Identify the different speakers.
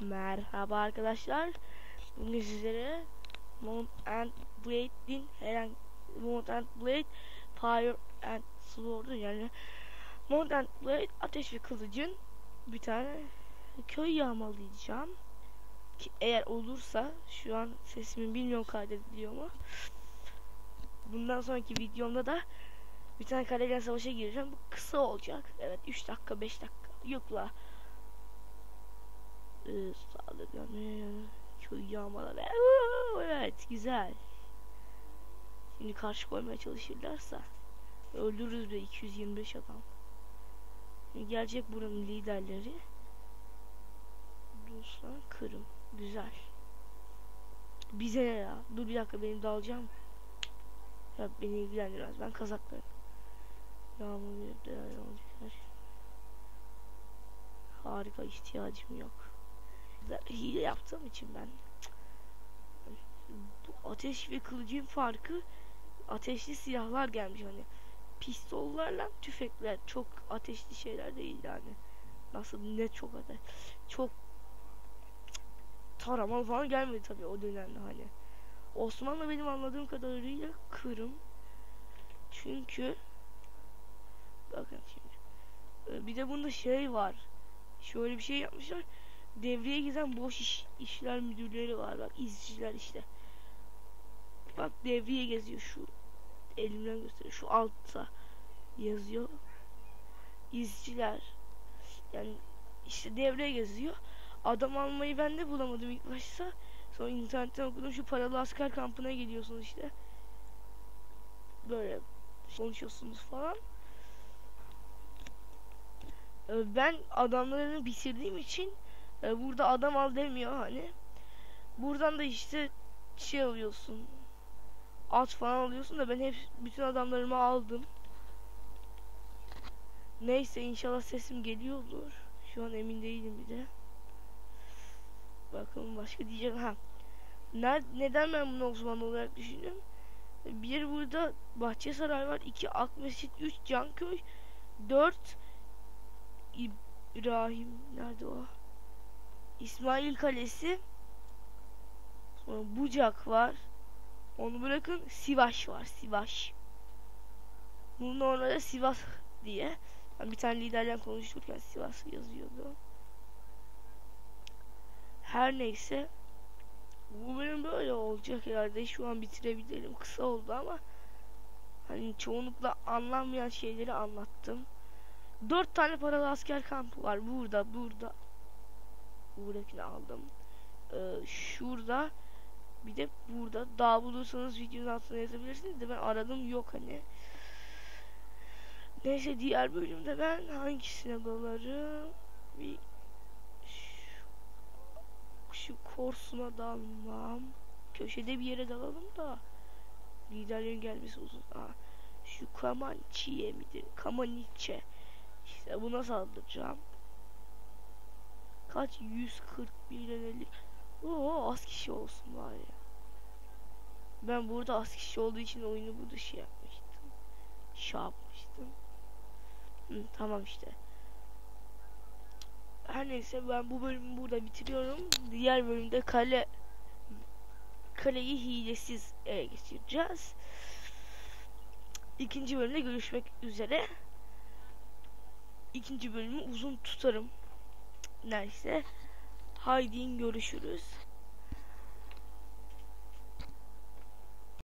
Speaker 1: Merhaba arkadaşlar. Bugün sizlere Mount and Blade'in herhangi Mount and Blade Fire and Sword'u yani Mount and Blade ateş ve kılıcın bir tane köy yağmalayacağım. Ki eğer olursa şu an sesimin bilmiyorum kaydediliyor mu. Bundan sonraki videomda da bir tane kaleden savaşa gireceğim. Bu kısa olacak. Evet 3 dakika 5 dakika. Yok la ee, sağlıklanıyor. Köy yağmaları. Evet güzel. Şimdi karşı koymaya çalışırlarsa öldürürüz be 225 adam. Şimdi gelecek buranın liderleri. Ruslan Kırım. Güzel. Bize ne ya? Dur bir dakika benim dalacağım. Ya beni ilgilendirmez. Ben kazaklarım. Yağmur bir olacaklar. Harika ihtiyacım yok hile yaptığım için ben bu ateş ve kılıcın farkı ateşli silahlar gelmiş hani. Pistollarla tüfekler çok ateşli şeyler değil yani. Nasıl ne çok ateş çok taramalı falan gelmedi tabii o dönemde hani. Osmanlı benim anladığım kadarıyla Kırım. Çünkü bakın şimdi bir de bunda şey var. Şöyle bir şey yapmışlar devreye giden boş iş, işler müdürleri var bak izciler işte. Bak devreye geziyor şu elimden gösteriyor şu altta yazıyor. İzciler yani işte devreye geziyor. Adam almayı ben de bulamadım ilk başta. Sonra internetten okudum şu paralı asker kampına geliyorsunuz işte. Böyle konuşuyorsunuz falan. Ee, ben adamlarını bitirdiğim için e, burada adam al demiyor hani. Buradan da işte şey alıyorsun. At falan alıyorsun da ben hep bütün adamlarımı aldım. Neyse inşallah sesim geliyordur. Şu an emin değilim bir de. Bakalım başka diyeceğim. Ha. Ner neden ben bunu Osmanlı olarak düşündüm? Bir burada Bahçesaray var. iki Akmeşit, üç Canköy, dört İbrahim nerede o? İsmail Kalesi sonra Bucak var onu bırakın Sivas var Sivas bunun normalde Sivas diye. Ben bir tane liderle konuşurken Sivas yazıyordu. Her neyse bu benim böyle olacak herhalde. Şu an bitirebilirim. Kısa oldu ama hani çoğunlukla anlamayan şeyleri anlattım. Dört tane paralı asker kampı var. Burada burada buradakini aldım. Ee, şurada bir de burada daha bulursanız videonun altına yazabilirsiniz de ben aradım yok hani. Neyse diğer bölümde ben hangisine dalarım? Bir şu, şu korsuna dalmam. Köşede bir yere dalalım da liderlerin gelmesi uzun. Aa, şu Kamançiye midir? Kamaniçe. İşte buna saldıracağım. Kaç? 141 50. Oo az kişi olsun ya. Ben burada az kişi olduğu için oyunu burada şey yapmıştım. Şey yapmıştım. Hı, tamam işte. Her neyse ben bu bölümü burada bitiriyorum. Diğer bölümde kale kaleyi hilesiz ele geçireceğiz. İkinci bölümde görüşmek üzere. İkinci bölümü uzun tutarım. Neyse. Haydi görüşürüz.